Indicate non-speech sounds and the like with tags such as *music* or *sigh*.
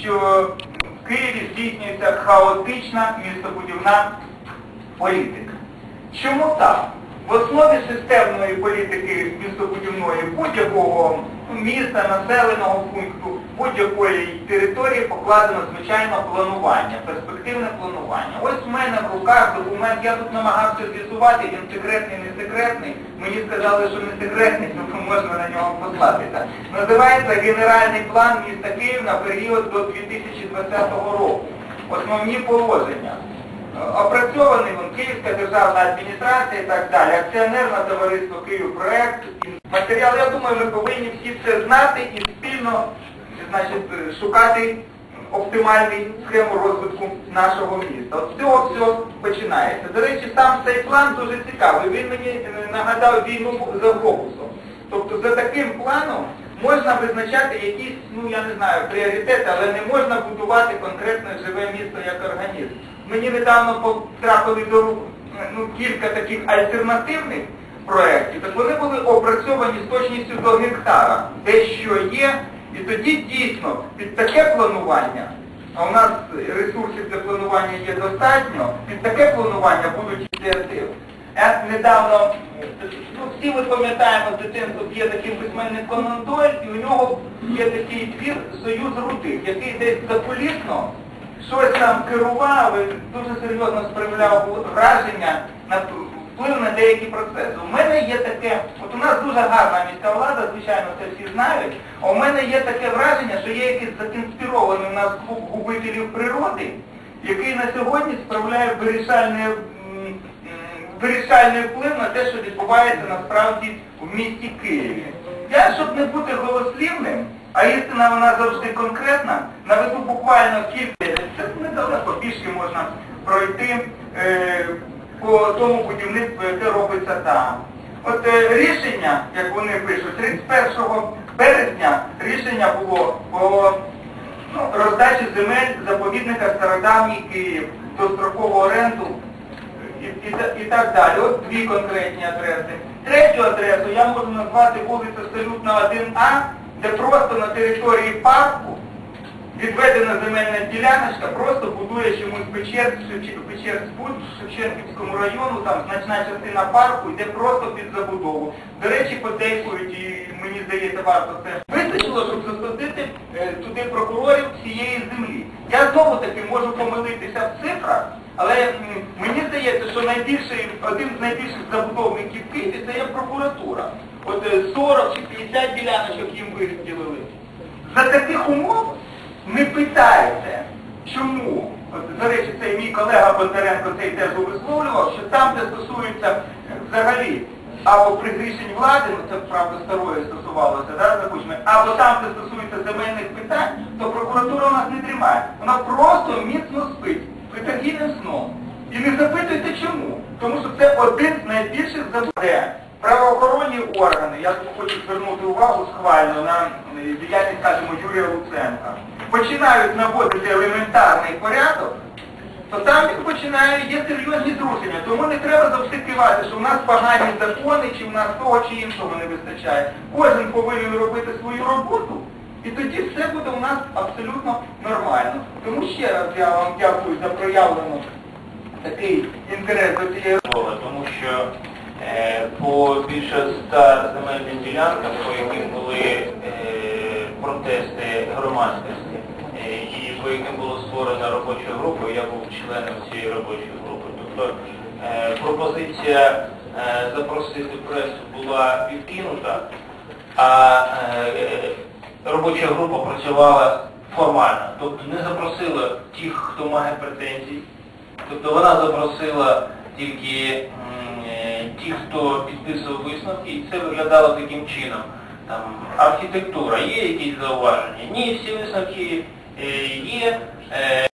Що в Києві здійснюється хаотична містобудівна політика. Чому так? В основі системної політики містобудівної будь-якого міста, населеного пункту, будь-якої території покладено звичайно планування, перспективне планування. Ось в мене в руках документ, я тут намагався з'ясувати, він секретний, не секретний. Мені сказали, що не секретний, *laughs* тому можна на нього послатися. Називається Генеральний план міста Київ на період до 2020 року. Основні положення. Опрацьований він Київська державна адміністрація і так далі, акціонерне товариство Київпроект. Матеріал, я думаю, ми повинні всі це знати і спільно значить, шукати оптимальну схему розвитку нашого міста. От з цього все починається. До речі, сам цей план дуже цікавий. Він мені е, нагадав війну за глобусом. Тобто за таким планом можна визначати якісь, ну я не знаю, пріоритети, але не можна будувати конкретне живе місто як організм. Мені недавно потрапили до рук ну, кілька таких альтернативних проєктів, так вони були опрацьовані з точністю до гектара, де що є, і тоді дійсно під таке планування, а у нас ресурсів для планування є достатньо, під таке планування будуть ініціативи. Я недавно, ну всі ми пам'ятаємо з дитинства, є такий письменник Конан і у нього є такий твір Союз рудих, який десь закулісно щось там керував і дуже серйозно справляв враження на вплив на деякі процеси. У мене є таке, от у нас дуже гарна міська влада, звичайно, це всі знають, а у мене є таке враження, що є якийсь закінспірований у нас клуб губителів природи, який на сьогодні справляє вирішальний, вирішальний вплив на те, що відбувається насправді в місті Києві. Я, щоб не бути голослівним, а істина вона завжди конкретна, наведу буквально кілька, це недалеко пішки можна пройти е, по тому будівництву, яке робиться там. От е, рішення, як вони пишуть, 31 березня рішення було по ну, роздачі земель заповідника Стародавній Київ, дострокову оренду і, і, і так далі. От дві конкретні адреси. Третю адресу я можу назвати вулиця Салютна 1А, де просто на території парку відведена земельна діляночка, просто будує чомусь Печерськ, Печерськбуд в Шевченківському району, там значна частина парку йде просто під забудову. До речі, подейкують, і мені здається, варто це вистачило, щоб засадити е, туди прокурорів всієї землі. Я знову таки можу помилитися в цифрах, але мені здається, що найбільший, один з найбільших забудовників в Києві це є прокуратура. От е, 40 чи 50 діляночок їм виділили. За таких умов не питайте, чому. От, до речі, цей мій колега Бондаренко цей теж висловлював, що там, де стосується е, взагалі або призрішень влади, ну це правда старої стосувалося, да, запучми, або там, де стосується земельних питань, то прокуратура у нас не тримає. Вона просто міцно спить, притагільним сном. І не запитуйте чому. Тому що це один з найбільших забудов. Правоохоронні органи, я хочу звернути увагу схвально на е, діяльність, скажімо, Юрія Луценка, починають наводити елементарний порядок, то там починає, є серйозні зрушення. Тому не треба завжди кивати, що в нас погані закони, чи в нас того чи іншого не вистачає. Кожен повинен робити свою роботу, і тоді все буде у нас абсолютно нормально. Тому ще раз я вам дякую за проявлену такий інтерес до цієї Мова, тому що е, по більше ста земельним ділянкам, по яким були е, протести громадськості, е, і по яким було створена робоча група, я був членом цієї робочої групи. Тобто е, пропозиція е, запросити пресу була відкинута, а робоча група працювала формально. Тобто не запросила тих, хто має претензії. Тобто вона запросила тільки ті, хто підписував висновки, і це виглядало таким чином. Там архітектура, є якісь зауваження? Ні, всі висновки е, є. Е,